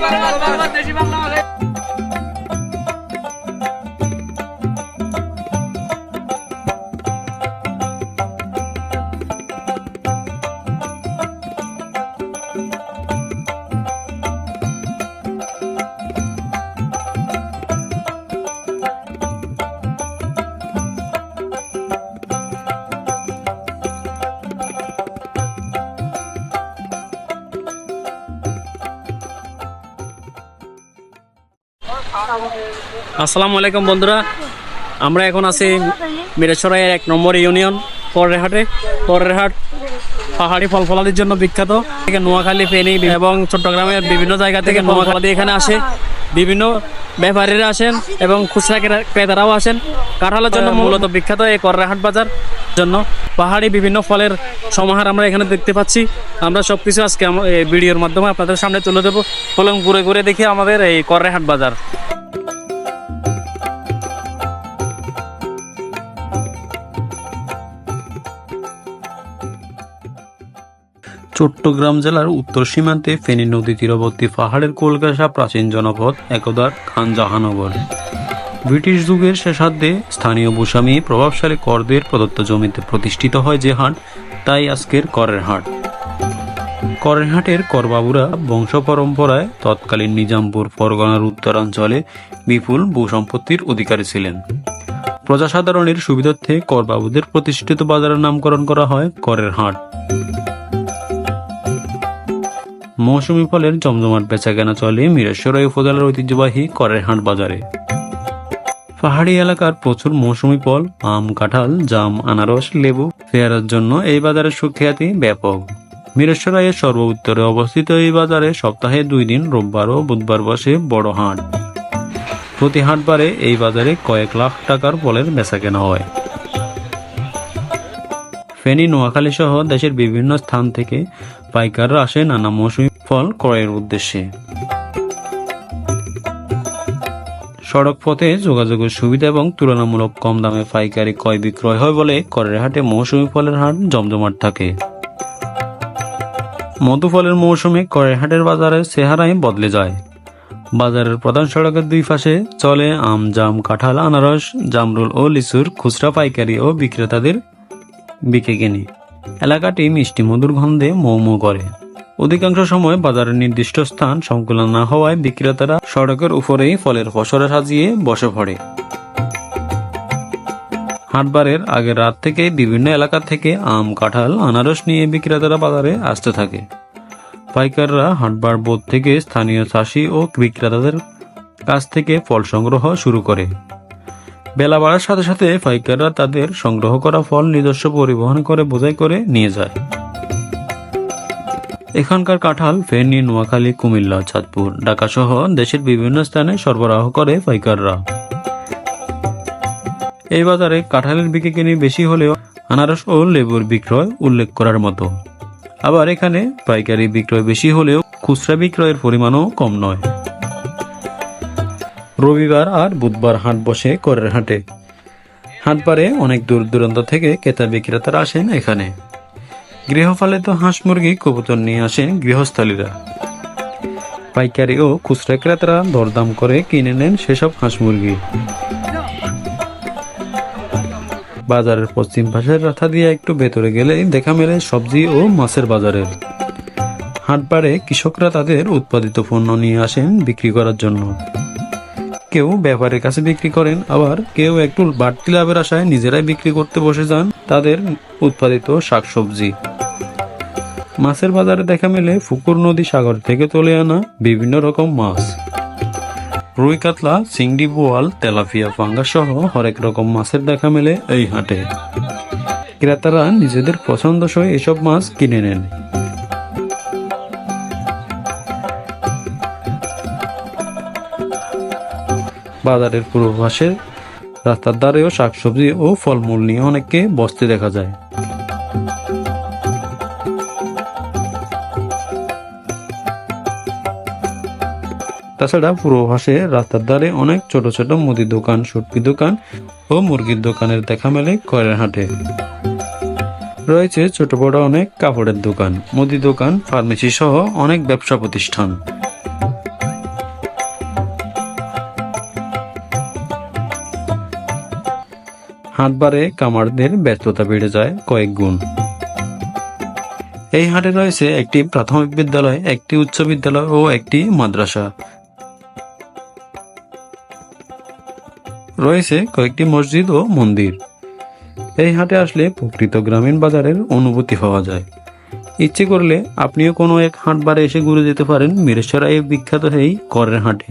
বাংলা আসসালামু আলাইকুম বন্ধুরা। আমরা এখন আছি মিরেশ্বরের এক নম্বর ইউনিয়ন, পরের হাটে। পাহাড়ি ফল ফলাদির জন্য বিখ্যাত। থেকে নোয়াখালী, ফেনী এবং চট্টগ্রামের বিভিন্ন জায়গা থেকে নোয়াখালী এখানে আসে। বিভিন্ন ব্যাপারীরা আসেন এবং খুচরা ক্রেতারাও আসেন। কাঁঠালের জন্য মূলত বিখ্যাত এই কররাহাট বাজার জন্য। পাহাড়ি বিভিন্ন ফলের সমাহার আমরা এখানে দেখতে পাচ্ছি। আমরা সব কিছু আজকে ভিডিওর মাধ্যমে আপনাদের সামনে তুলে দেবো ফলং ঘুরে ঘুরে দেখি আমাদের এই কররাহাট বাজার। চট্টগ্রাম জেলার উত্তর সীমান্তে ফেনী নদী তীরবর্তী পাহাড়ের কলকাতা প্রাচীন জনপদ, একদার খান জাহানগর। ব্রিটিশ যুগের শেষার্ধে স্থানীয় ভূস্বামী প্রভাবশালী করদের প্রদত্ত জমিতে প্রতিষ্ঠিত হয় যে হাট, তাই আজকের করের হাট। করের হাটের করবাবুরা বংশ পরম্পরায় তৎকালীন নিজামপুর পরগনার উত্তরাঞ্চলে বিপুল ভূসম্পত্তির অধিকারী ছিলেন। প্রজাসাধারণের সুবিধার্থে করবাবুদের প্রতিষ্ঠিত বাজারের নামকরণ করা হয় করের হাট। মৌসুমি ফলের জমজমাট বেচাকেনা চলে মিরেশ্বরাই উপজেলার ঐতিহ্যবাহী করের হাট বাজারে। পাহাড়ি এলাকার প্রচুর মৌসুমি ফল, আম, কাঁঠাল, জাম, আনারস, লেবু পেয়ারার জন্য এই বাজারের সুখ্যাতি ব্যাপক। মিরেশ্বরাইয়ের সর্ব উত্তরে অবস্থিত এই বাজারে সপ্তাহে দুই দিন, রোববার ও বুধবার বসে বড় হাট। প্রতি হাটবারে এই বাজারে কয়েক লাখ টাকার ফলের বেচাকেনা হয়। ফেনী, নোয়াখালী সহ দেশের বিভিন্ন স্থান থেকে পাইকাররা আসে নানা মৌসুমি ফল ক্রয়ের উদ্দেশ্যে। সড়ক পথে যোগাযোগের সুবিধা এবং তুলনামূলক কম দামে পাইকারি ক্রয় বিক্রয় হয় বলে করের হাটে মৌসুমী ফলের হাট জমজমাট থাকে। মধু ফলের মৌসুমে করের হাটের বাজারের চেহারাই বদলে যায়। বাজারের প্রধান সড়কের দুই পাশে চলে আম, জাম, কাঁঠাল, আনারস, জামরুল ও লিচুর খুচরা পাইকারি ও বিক্রেতাদের বিকে কিনি। এলাকাটি মিষ্টি মধুর গন্ধে মৌ মৌ করে। অধিকাংশ সময় বাজারের নির্দিষ্ট স্থান সংকুলন না হওয়ায় বিক্রেতারা সড়কের উপরেই ফলের ফসরা সাজিয়ে বসে পড়ে। হাটবারের আগের রাত থেকে বিভিন্ন এলাকা থেকে আম, কাঁঠাল, আনারস নিয়ে বিক্রেতারা বাজারে আসতে থাকে। পাইকাররা হাটবার বোধ থেকে স্থানীয় চাষি ও বিক্রেতাদের কাছ থেকে ফল সংগ্রহ শুরু করে। বেলা বাড়ার সাথে সাথে পাইকাররা তাদের সংগ্রহ করা ফল নিজস্ব পরিবহন করে বোঝাই করে নিয়ে যায়। এখানকার কাঁঠাল ফেনী, নোয়াখালী, কুমিল্লা, চাঁদপুর, ঢাকা সহ দেশের বিভিন্ন স্থানে সরবরাহ করে পাইকাররা। এই বাজারে কাঁঠালের বিক্রি কিনি বেশি হলেও আনারস ও লেবুর বিক্রয় উল্লেখ করার মতো। আবার এখানে পাইকারি বিক্রয় বেশি হলেও খুচরা বিক্রয়ের পরিমাণও কম নয়। রবিবার আর বুধবার হাট বসে করের হাটে। হাটবারে অনেক দূর দূরান্ত থেকে ক্রেতা বিক্রেতারা আসেন এখানে। গৃহপালিত হাঁস মুরগি, কবুতর নিয়ে আসেন গৃহস্থলীরা। পাইকারি ও খুচরা ক্রেতারা দরদাম করে কিনে নেন সেসব হাঁস মুরগি। বাজারের পশ্চিম পাশের রাস্তা দিয়ে একটু ভেতরে গেলেই দেখা মেলে সবজি ও মাছের বাজারের হাটবারে কৃষকরা তাদের উৎপাদিত পণ্য নিয়ে আসেন বিক্রি করার জন্য। কেউ ব্যাপারের কাছে বিক্রি করেন, আবার কেউ একটু বাড়তি লাভের আশায় নিজেরাই বিক্রি করতে বসে যান তাদের উৎপাদিত শাকসবজি। মাছের বাজারে দেখা মেলে ফুকুর নদী সাগর থেকে তুলে আনা বিভিন্ন রকম মাছ। রুই কাতলা, চিংড়ি বোয়াল, তেলাপিয়া পাঙ্গা সহ হরেক রকম মাছের দেখা মেলে এই হাটে। ক্রেতারা নিজেদের পছন্দসই এসব মাছ কিনে নেন। বাজারের পূর্ব রাস্তার ধারেও শাকসবজি ও ফলমূল নিয়ে অনেককে বসতে দেখা যায়। তাছাড়া পূর্ব পাশে রাস্তার ধারে অনেক ছোট ছোট মুদি দোকান, সুটকি দোকান ও মুরগির দোকানের দেখা মেলে কয়ের হাটে রয়েছে ছোট বড় অনেক কাপড়ের দোকান, মুদি দোকান, ফার্মেসি সহ অনেক ব্যবসা প্রতিষ্ঠান। হাটবারে কামারদের ব্যস্ততা বেড়ে যায় কয়েক গুণ। এই হাটে রয়েছে একটি প্রাথমিক বিদ্যালয়, একটি উচ্চ বিদ্যালয় ও একটি মাদ্রাসা। রয়েছে কয়েকটি মসজিদ ও মন্দির। এই হাটে আসলে প্রকৃত গ্রামীণ বাজারের অনুভূতি পাওয়া যায়। ইচ্ছে করলে আপনিও কোনো এক হাট বারে এসে ঘুরে যেতে পারেন মিরেশ্বরাইয়ের বিখ্যাত এই করের হাটে।